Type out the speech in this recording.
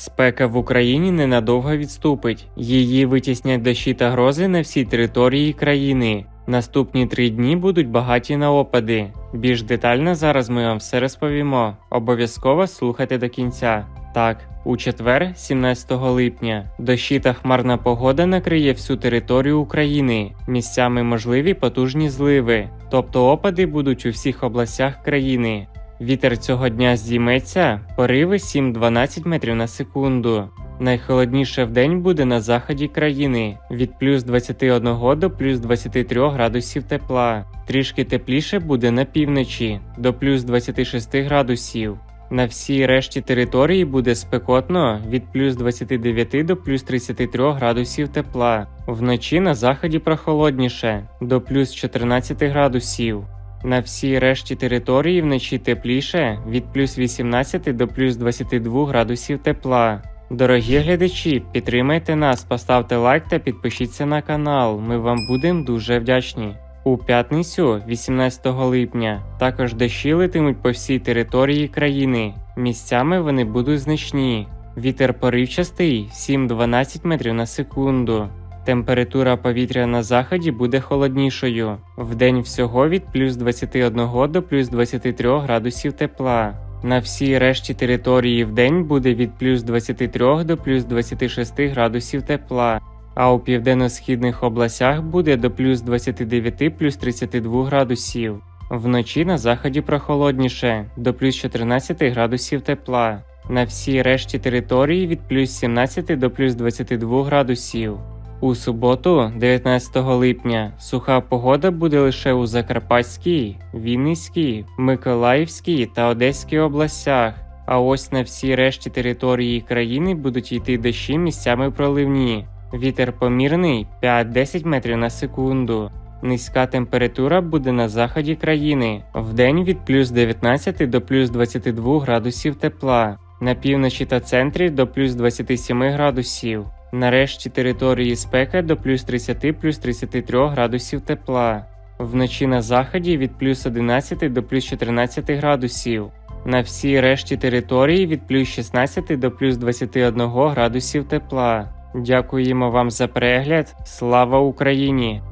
Спека в Україні ненадовго відступить. Її витіснять дощі та грози на всій території країни. Наступні три дні будуть багаті на опади. Більш детально зараз ми вам все розповімо. Обов'язково слухайте до кінця. Так, у четвер, 17 липня, дощі та хмарна погода накриє всю територію України. Місцями можливі потужні зливи, тобто опади будуть у всіх областях країни. Вітер цього дня здійметься, пориви 7-12 метрів на секунду. Найхолодніше в день буде на заході країни від плюс 21 до плюс 23 градусів тепла. Трішки тепліше буде на півночі до плюс 26 градусів. На всій решті території буде спекотно від плюс 29 до плюс 33 градусів тепла. Вночі на заході прохолодніше до плюс 14 градусів. На всій решті території вночі тепліше від плюс 18 до плюс 22 градусів тепла. Дорогі глядачі, підтримайте нас, поставте лайк та підпишіться на канал. Ми вам будемо дуже вдячні. У п'ятницю, 18 липня, також дощі летимуть по всій території країни. Місцями вони будуть значні. Вітер поривчастий 7-12 метрів на секунду. Температура повітря на заході буде холоднішою. Вдень всього від плюс 21 до плюс 23 градусів тепла. На всій решті території вдень буде від плюс 23 до плюс 26 градусів тепла, а у південно-східних областях буде до плюс 29 плюс 32 градусів. Вночі на заході прохолодніше до плюс 14 градусів тепла. На всій решті території від плюс 17 до плюс 22 градусів. У суботу, 19 липня, суха погода буде лише у Закарпатській, Вінницькій, Миколаївській та Одеській областях. А ось на всій решті території країни будуть йти дощі місцями проливні. Вітер помірний 5-10 метрів на секунду. Низька температура буде на заході країни вдень від плюс 19 до плюс 22 градусів тепла, на півночі та центрі до плюс 27 градусів. Нарешті території спека до плюс 30 плюс 33 градусів тепла. Вночі на заході від плюс 11 до плюс 14 градусів. На всій решті території від плюс 16 до плюс 21 градусів тепла. Дякуємо вам за перегляд. Слава Україні!